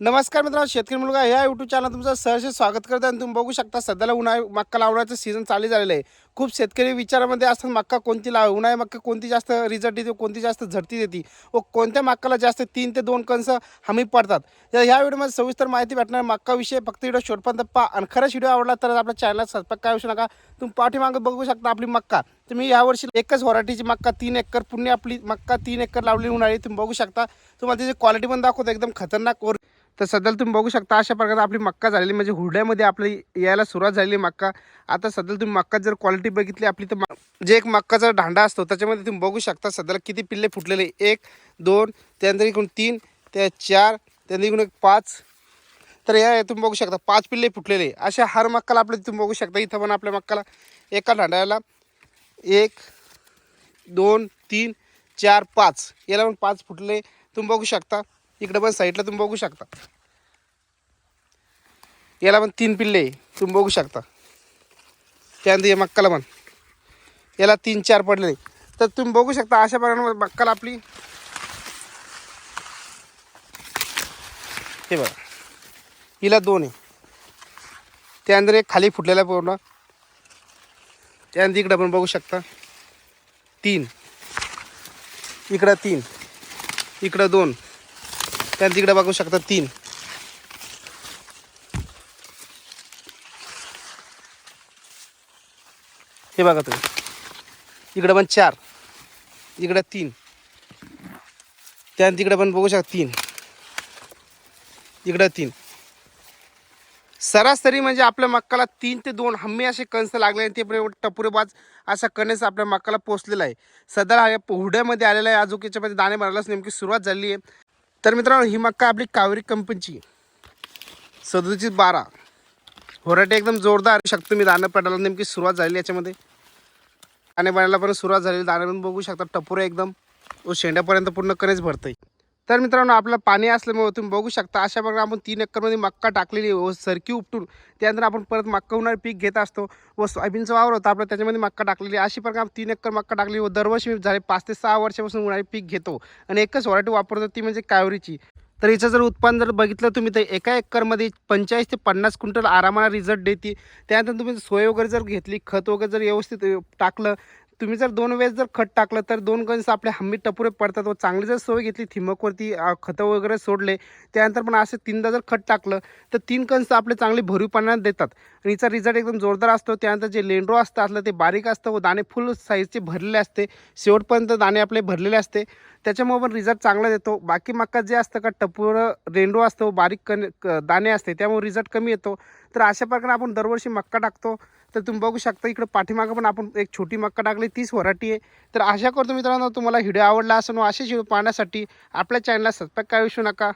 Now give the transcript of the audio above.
नमस्कार मित्रांनो शेतकरी मुलगा या यूट्यूब चॅनल तुमचं सहर्ष स्वागत करतो आणि तुम्ही बघू शकता सध्याला उन्हाळी मक्का लावण्याचं सीझन चालू झालेलं आहे. खूप शेतकरी विचारामध्ये असतात मक्का कोणती लाव उन्हाळी मक्का कोणती जास्त रिझल्ट देते कोणती जास्त झडती देते? व कोणत्या मक्काला जास्त तीन ते दोन कंस हमी पडतात? तर ह्या व्हिडिओमध्ये सविस्तर माहिती भेटणार मक्काविषयी फक्त व्हिडिओ शेवटपर्यंत पा आणि खरंच व्हिडिओ आवडला तर आपल्या चॅनलला सबस्क्राईब काय विषय नका. तुम्ही पाठीमागं बघू शकता आपली मक्का. तुम्ही यावर्षी एकच व्हरायटीची मक्का तीन एकर पुण्य आपली मक्का तीन एकर लावली उन्हाळी. तुम्ही बघू शकता. तुम्हाला त्याची क्वालिटी पण दाखवतो. एकदम खतरनाक वर तर सध्याला तुम्ही बघू शकता अशा प्रकारे आपली मक्का झालेली म्हणजे हुरड्यामध्ये आपली यायला सुरुवात झालेली मक्का. आता सध्याला तुम्ही मक्का जर क्वालिटी बघितली आपली तर जे एक मक्काचा दांडा असतो त्याच्यामध्ये तुम्ही बघू शकता सध्याला किती पिल्ले फुटलेले एक दोन त्यानंतर इकडून तीन त्या चार त्यानंतर इकडून एक पाच. तर या तुम्ही बघू शकता पाच पिल्ले फुटलेले अशा हर मक्काला आपल्या तुम्ही बघू शकता इथं पण आपल्या मक्काला एका दांड्याला एक दोन तीन चार पाच. याला पण पाच फुटले. तुम्ही बघू शकता इकडं पण साईडला तुम्ही बघू शकता. याला पण तीन पिल्ले आहे, तुम्ही बघू शकता. त्यानंतर या मक्काला पण. याला तीन चार पडले तर तुम्ही बघू शकता अशा प्रकारे मक्काला आपली. हे बघा. हिला दोन आहे. त्यानंतर एक खाली फुटलेला आहे पूर्ण. त्यानंतर इकडं पण बघू शकता. तीन. इकडं तीन. इकडं दोन. त्यानंतर तिकडे बघू शकता तीन. हे बघा तुम्ही. इकडं पण चार. इकडं तीन. त्या तिकडे पण बघू शकता तीन. इकडं तीन. सरासरी म्हणजे आपल्या मक्काला तीन ते दोन हम्मी असे कंस लागले आणि ते पण टपुरेबाज असा कणस आपल्या मक्काला पोचलेला आहे. सध्या हा हुड्यामध्ये आलेला आहे. आजोकीच्यामध्ये दाणे भरायलाच नेमकी सुरुवात झाली आहे. तर मित्रांनो ही मक्का आपली कावेरी कंपनीची. सदोतीस बारा. होराटे एकदम जोरदार शकतो मी दाणं पडायला. नेमकी सुरुवात झाली याच्यामध्ये. दाणे बनायला पण सुरुवात झालेली. दाणे पण बघू शकता. टपोरे एकदम. व शेंड्यापर्यंत पूर्ण कणेच भरतंय. तर मित्रांनो आपलं पाणी असल्यामुळे तुम्ही बघू शकता अशा प्रकारे आपण तीन एकरमध्ये मक्का टाकलेली व सरकी उपटून त्यानंतर आपण परत मक्का होणारे पीक घेत असतो व सोयाबीनचा वावर होता आपलं त्याच्यामध्ये मक्का टाकलेली अशी प्रकारे आपण तीन एकर मक्का टाकली व दरवर्षी मी झाले पाच ते सहा वर्षापासून उन्हाळी पीक घेतो आणि एकच व्हरायटी वापरतो ती म्हणजे कावरीची. तर हिचं जर उत्पन्न जर बघितलं तुम्ही तर एका एकरमध्ये पंचेचाळीस ते पन्नास क्विंटल आरामाला रिझल्ट देते. त्यानंतर तुम्ही सोय वगैरे जर घेतली खत वगैरे जर व्यवस्थित टाकलं तुम्ही जर दोन वेळेस जर खत टाकलं तर दोन गंज आपले हम्मी टपुरे पडतात व चांगली जर सोय घेतली थिंबकवरती खतं वगैरे सोडले त्यानंतर पण असे तीनदा जर खत टाकलं तर तीन कंस आपले चांगले भरीवपणा देतात. आणि याचा रिझल्ट एकदम जोरदार असतो. त्यानंतर जे लेंडो असतं असलं ते बारीक असतं व दाणे फुल साईजचे भरलेले असते. शेवटपर्यंत दाणे आपले भरलेले असते. त्याच्यामुळे पण रिझल्ट चांगला देतो. बाकी मक्का जे असतं का टपूर रेंडो असतो बारीक कण दाणे असते त्यामुळे रिझल्ट कमी येतो. तर अशा प्रकारे आपण दरवर्षी मक्का टाकतो. तर तुम्ही बघू शकता इकडं पाठीमागं पण आपण एक छोटी मक्का टाकली तीच व्हरायटी आहे. तर आशा करतो मित्रांनो तुम्हाला व्हिडिओ आवडला असं असेच व्हिडिओ पाहण्यासाठी आपल्या चॅनलला सबस्क्राईब काय विसरू नका.